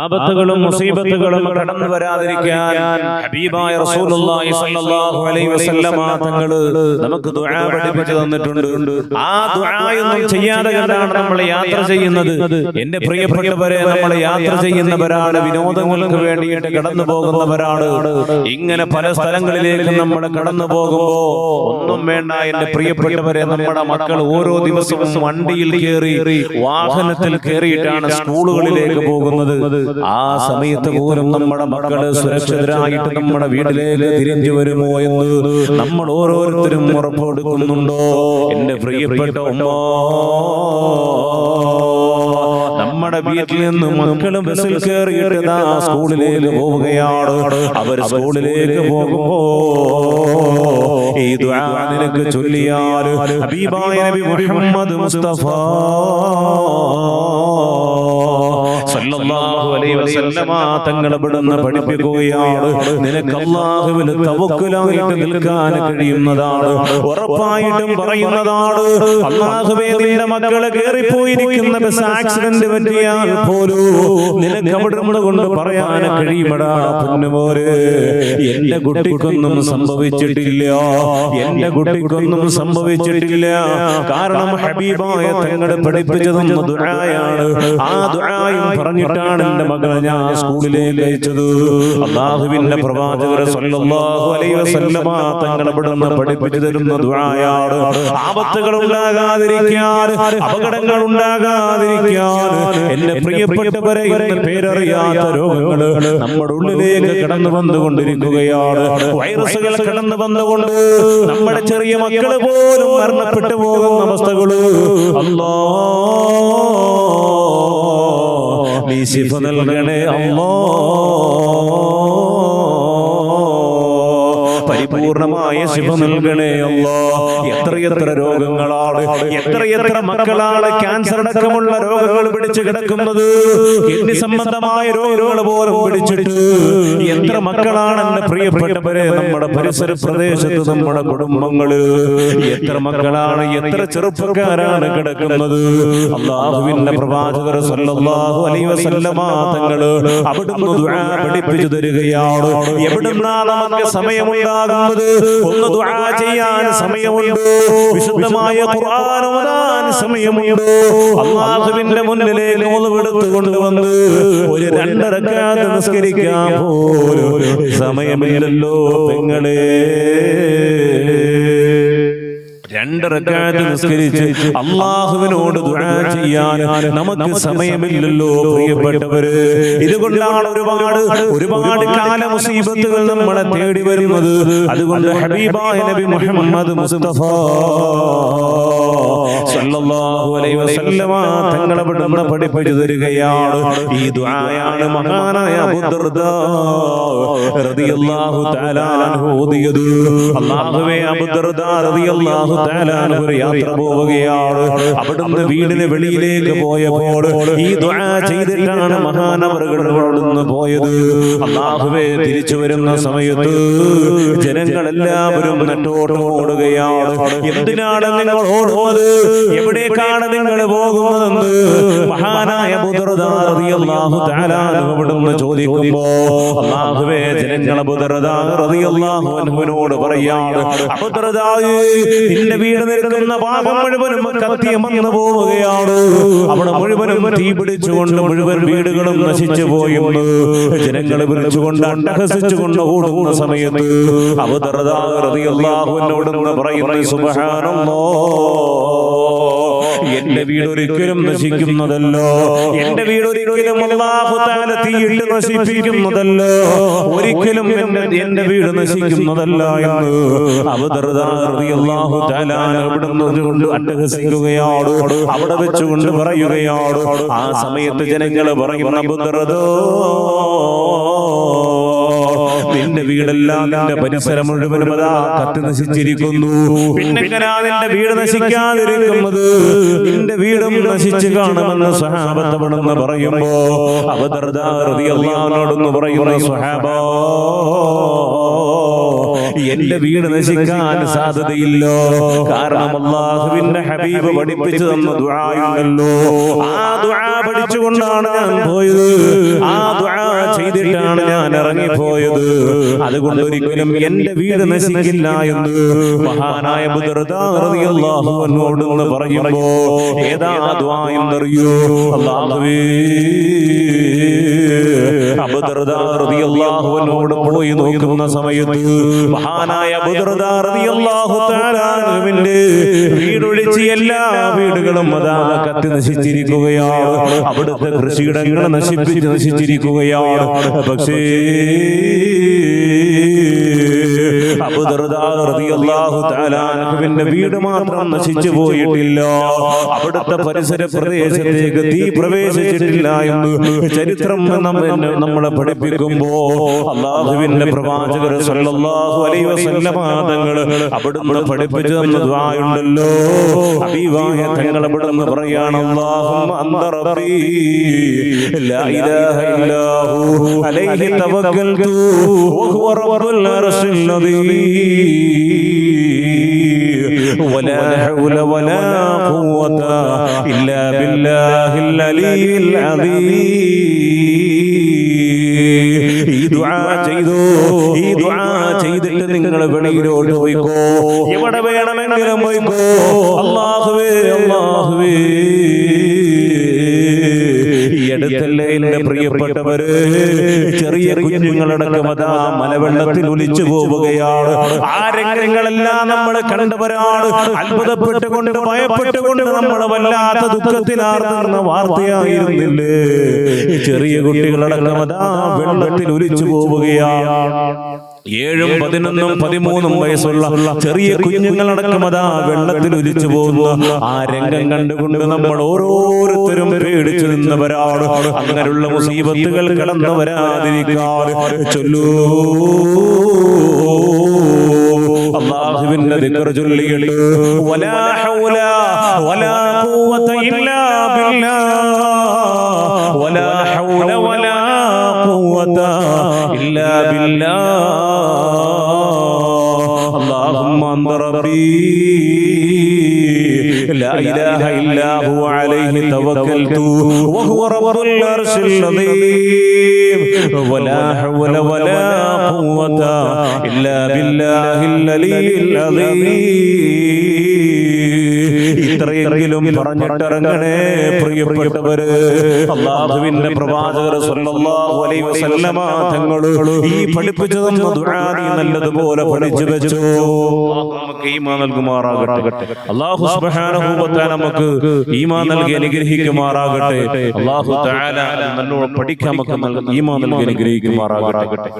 ആപത്തുകളും മുസീബത്തുകളും കടന്നു വരാതിരിക്കാൻ ഹബീബായ റസൂലുള്ളാഹി സ്വല്ലല്ലാഹു അലൈഹി വസല്ലമ തങ്ങൾ നമുക്ക് ദുആ പഠിപ്പിച്ചു തന്നിട്ടുണ്ട്. ആ ദുആയൊന്നും ചെയ്യാതെ കണ്ടാണ് നമ്മൾ യാത്ര ചെയ്യുന്നത്. എന്റെ പ്രിയപ്പെട്ടവരെ നമ്മൾ യാത്ര ചെയ്യുന്നവരാണ് വിനോദങ്ങൾക്ക് വേണ്ടിയിട്ട് കടന്നു പോകുന്നവരാണ്. ഇങ്ങനെ പല സ്ഥലങ്ങളിലേക്ക് നമ്മൾ കടന്നു പോകുമ്പോ ഒന്നും വേണ്ട എന്റെ പ്രിയപ്പെട്ടവരെ നമ്മുടെ മക്കൾ ഓരോ ദിവസവും വണ്ടിയിൽ കയറി വാഹനത്തിൽ കയറിയിട്ടാണ് സ്കൂളുകളിലേക്ക് പോകുന്നത്. ആ സമയത്ത് പോലും നമ്മുടെ മക്കൾ സുരക്ഷിതരായിട്ട് നമ്മുടെ വീട്ടിലേക്ക് തിരിഞ്ഞു വരുമോ എന്ന് നമ്മൾ ഓരോരുത്തരും ഉറപ്പെടുക്കുന്നുണ്ടോ എന്റെ പ്രിയപ്പെട്ട ഉമ്മ. നമ്മുടെ വീട്ടിൽ നിന്ന് മക്കളും ബസ്സിൽ കയറിയിട്ട് സ്കൂളിലേക്ക് പോവുകയാണ്. അവർ സ്കൂളിലേക്ക് പോകുമ്പോ ഈ ദുആ നിനക്ക് ചൊല്ലിയാൽ ഹബീബായ നബി മുഹമ്മദ് മുസ്തഫ. തങ്ങൾ ഇവിടുന്ന് പഠിപ്പിക്കുകയാണ്. നിനക്ക് തവക്കുലായിട്ട് നിൽക്കാൻ കഴിയുന്നതാണ്. ഉറപ്പായിട്ടും പറയുന്നതാണ്. നിന്റെ മക്കളെ കേറിപ്പോയിരിക്കുന്ന ബസ് ആക്സിഡന്റ് പറ്റിയാൽ പോലും നിനക്ക് കൊണ്ട് പറയാൻ കഴിയുമടാ പൊന്നുമോര്. എന്റെ കുട്ടിക്കൊന്നും സംഭവിച്ചിട്ടില്ല. എന്റെ കുട്ടിക്കൊന്നും സംഭവിച്ചിട്ടില്ല. കാരണം ഹബീബായ തങ്ങളെ പഠിപ്പിച്ചതൊന്നും ദുആയാണ്. ആ ദുആയും പറഞ്ഞിട്ടാണ് എന്റെ മകളെ ഞാൻ സ്കൂളിലേക്ക് അയച്ചത്. അള്ളാഹുവിന്റെ പ്രവാചകരെ സല്ലല്ലാഹു അലൈഹി വസല്ലമ തങ്ങൾ ഇവിടുന്ന് പഠിപ്പിച്ചു തരുന്ന ദുആയാണ്. ആപത്തുകൾ ഉണ്ടാകാതിരിക്കാൻ അപകടങ്ങൾ ഉണ്ടാകാതിരിക്കാൻ. എന്നെ പ്രിയപ്പെട്ടവരെ ഇന്ന് പേരറിയാത്ത രോഗങ്ങൾ നമ്മുടെ ഉള്ളിലേക്ക് കടന്നു വന്നുകൊണ്ടിരിക്കുകയാണ് വൈറസുകൾ കടന്നു വന്നുകൊണ്ട് നമ്മുടെ ചെറിയ മക്കൾ പോലും മരണപ്പെട്ടു പോകുന്ന അവസ്ഥകൾ. അല്ലാ നീ ശിഫ നൽകണേ അമ്മോ. പരിപൂർണമായ ശിവ നൽകണേ അല്ലോ. എത്രയെത്ര രോഗങ്ങളാണ്. എത്രയെത്ര മക്കളാണ് ക്യാൻസർ അടക്കമുള്ള രോഗങ്ങൾ പിടിച്ചു കിടക്കുന്നത്? കിഡ്നി സംബന്ധമായ രോഗങ്ങൾ പോലും പിടിച്ചിട്ട് എത്ര മക്കളാണ് എന്റെ പ്രിയപ്പെട്ടവരെ നമ്മുടെ പരിസര പ്രദേശത്ത് നമ്മുടെ കുടുംബങ്ങൾ? എത്ര മക്കളാണ് എത്ര ചെറുപ്പക്കാരാണ് കിടക്കുന്നത്? അള്ളാഹുവിന്റെ പ്രവാചകർ സല്ലല്ലാഹു അലൈഹി വസല്ലമ തങ്ങൾ അവിടുന്ന് ദുആ പഠിപ്പിച്ചു തരികയാണ്. എവിടുന്നാ നമുക്ക് സമയമുണ്ടാകുന്നത്? ഒന്ന് ദുആ ചെയ്യാൻ സമയമുണ്ട്. വിശുദ്ധമായ ഖുർആൻ ഓതാൻ സമയമുണ്ട്. അള്ളാഹുവിന്റെ മുന്നിലേക്ക് ഓതുവെടുത്ത് കൊണ്ടുവന്ന് ഒരു രണ്ടരക്കാത്ത് നിസ്കരിക്കാൻ പോലും സമയമില്ലല്ലോ നിസ്കരിച്ച് അള്ളാഹുവിനോട് ദുആ ചെയ്യാൻ നമുക്ക് സമയമില്ലല്ലോ പ്രിയപ്പെട്ടവര്. ഇതുകൊണ്ടാണ് ഒരുപാട് ഒരുപാട് കാല മുസീബത്തുകൾ നമ്മളെ തേടി വരുന്നത്. അതുകൊണ്ട് ഹബീബായ നബി മുഹമ്മദ് മുസ്തഫ. തങ്ങളെ വിടുന്ന പഠിപ്പിച്ചു തരികയാണ് ഈ ദുആയാണ് മഹാനായ ഓതിയത്. അബൂദർദാ റളിയല്ലാഹു തആല ഒരു യാത്ര പോവുകയാണ്. അവിടുന്ന് വീടിന് വെളിയിലേക്ക് പോയപ്പോൾ ഈ ദുആ ചെയ്തിട്ടാണ് മഹാനവറുകൾ അവിടുന്ന് പോയത്. അല്ലാഹുവേ തിരിച്ചു വരുന്ന സമയത്ത് ജനങ്ങളെല്ലാവരും നെട്ടോട്ടം ഓടുകയാണ്. എന്തിനാണ് നിങ്ങൾ ഓടുന്നത്? എവിടേക്കാണ് നിങ്ങൾ പോകുന്നതെന്ന് മഹാനായ ബുദർദാ റളിയല്ലാഹു തആല അൻഹു അവിടുന്ന് ചോദിക്കുമ്പോ അല്ലാഹുവേ ജനങ്ങളെ പറയാണ് നിന്റെ വീട് നിൽക്കുന്ന ഭാഗം മുഴുവനും കത്തിയമന്ന് പോവുകയാണ്. അവിടെ മുഴുവനും തീ പിടിച്ചുകൊണ്ട് മുഴുവൻ വീടുകളും നശിച്ചു പോയെന്ന് ജനങ്ങളെ വിളിച്ചുകൊണ്ട് അട്ടഹസിച്ചുകൊണ്ട് ഓടുന്ന സമയത്ത് അബുദർദാ റളിയല്ലാഹു അൻഹുവിനോട് പറയുന്നു സുബ്ഹാനല്ലാഹ് എന്റെ വീട് ഒരിക്കലും നശിക്കുന്നതല്ലോ. എന്റെ വീട് ഒരിക്കലും തീയിട്ട് നശിപ്പിക്കുന്നതല്ലോ. ഒരിക്കലും എന്റെ വീട് നശിക്കുന്നതല്ല എന്ന് അബൂദർദാ റളിയല്ലാഹു തആല അവിടുന്ന് കൊണ്ട് അട്ടഹസിക്കുകയാണ് അവിടെ വെച്ചുകൊണ്ട് പറയുകയാണ്. ആ സമയത്ത് ജനങ്ങൾ പറയും അബൂദർദോ നിന്റെ വീടെല്ലാം നിന്റെ പരിസരം മുഴുവനും അതാ കത്തി നശിച്ചിരിക്കുന്നു. പിന്നെങ്ങനാ നിന്റെ വീട് നശിക്കാതിരിക്കുന്നത്? നിന്റെ വീടും നശിച്ചു കാണുമെന്ന് സഹാബത്തവണെന്ന് പറയുമ്പോ അവതർദാറിയോടൊന്ന് പറയുന്ന സഹാബ എന്റെ വീട് നശിക്കാൻ സാധ്യതയില്ലോ. കാരണം അള്ളാഹുവിന്റെ ഹബീബ് പഠിപ്പിച്ചു തന്ന ദുആയുണ്ടല്ലോ. ആ ദുആ പഠിച്ചുകൊണ്ടാണ് ഞാൻ പോയത്. ആ ചെയ്തിട്ടാണ് ഞാൻ ഇറങ്ങിപ്പോയത്. അതുകൊണ്ട് ഒരിക്കലും എന്റെ വീട് നശിക്കില്ല എന്ന് മഹാനായ ബുദ്ധാഹുവിനോട് പറയുമ്പോ ഏതാ ദ്വായെന്നറിയോ അള്ളാഹുവേ അബുദർദാറിയാഹുവിനോട് പോയി നോക്കുന്ന സമയത്ത് മഹാനായ അബുദർദാറിയാഹുവിന്റെ വീടൊഴിച്ച് എല്ലാ വീടുകളും അതാ കത്തി നശിച്ചിരിക്കുകയാണ്. അവിടുത്തെ കൃഷിയിടങ്ങൾ നശിപ്പിച്ച് നശിച്ചിരിക്കുകയാണ്. പക്ഷേ അബുദർദാറിയാഹുവിന്റെ വീട് മാത്രം നശിച്ചു പോയിട്ടില്ല. അവിടുത്തെ പരിസര പ്രദേശത്തേക്ക് തീ പ്രവേശിച്ചിട്ടില്ല എന്ന് ചരിത്രം നമ്മെ നമ്മളെ പഠിപ്പിക്കുമ്പോ അള്ളാഹുവിന്റെ പ്രവാചകർ സല്ലല്ലാഹു അലൈഹി വസല്ലമ തങ്ങൾ അവിടുന്ന് ദുആയുണ്ടല്ലോ ഹബീബായ പറയാണ് അല്ലാഹുമ്മ അന്ത അലൈഹി തവക്കൽതു റബ്ബുൽ ولا حول ولا قوة إلا بالله العلي العظيم ഈ ദുആ ചെയ്തു ഈ ദുആ ചെയ്തിട്ട് നിങ്ങൾ വെളിയിലോട്ട് പോയിക്കോ എവിടെ വേണമെങ്കിലും പോയിക്കോ അല്ലാഹുവേ അല്ലാഹുവേ ഈ അടുത്തല്ലേ എന്റെ പ്രിയപ്പെട്ടവര് ചെറിയ കുഞ്ഞുങ്ങളടക്കം അതാ മലവെള്ളത്തിൽ ഒലിച്ചു പോവുകയാണ്. ആ രംഗങ്ങളെല്ലാം നമ്മൾ കണ്ടവരാണ്. അത്ഭുതപ്പെട്ടുകൊണ്ട് ഭയപ്പെട്ടുകൊണ്ട് നമ്മൾ വല്ലാത്ത ദുഃഖത്തിലാർന്ന വാർത്തയായിരുന്നില്ലേ? ചെറിയ കുട്ടികളടക്കം അതാ വെള്ളത്തിൽ ഒലിച്ചു പോവുകയാണ്. ഏഴും പതിനൊന്നും പതിമൂന്നും വയസ്സുള്ള ചെറിയ കുഞ്ഞുങ്ങളടക്കം അതാ വെള്ളത്തിൽ ഒലിച്ചു പോകുന്ന. ആ രംഗം കണ്ടുകൊണ്ട് നമ്മൾ ഓരോരുത്തരും പേടിച്ചു നിന്നവരാണ്. അങ്ങനെയുള്ള മുസീബത്തുകൾ കടന്നു വരാതിരിക്കാറ് ചൊല്ലൂ. അള്ളാഹുവിന്റെ ദിക്ർ ചൊല്ലിയിട്ട് വലാ ഹൗല വലാ اللهم ربي. لا إله إلا هو عليه توكلت. وهو رب العرش العظيم. ولا حول ولا قوة إلا بالله العلي العظيم. ഇത്രയെങ്കിലും പറഞ്ഞിട്ടിറങ്ങണേ പ്രിയപ്പെട്ടവര്. അള്ളാഹുവിന്റെ പ്രവാചകർ സല്ലല്ലാഹു അലൈഹി വസല്ലമ തങ്ങൾ ഈ പഠിപ്പിച്ചു തന്ന ദുആ നീ നല്ലതുപോലെ പഠിച്ചു വെച്ചു. നമുക്ക് ഈമാൻ നൽകുമാറാകട്ടെ. അല്ലാഹു സുബ്ഹാനഹു വ തആല നമുക്ക് ഈമാൻ നൽകി അനുഗ്രഹിക്കുമാറാകട്ടെ. അള്ളാഹു തആല നല്ലോണം പഠിക്കാൻ നമുക്ക് ഈമാൻ നൽകി അനുഗ്രഹിക്കുമാറാകട്ടെ.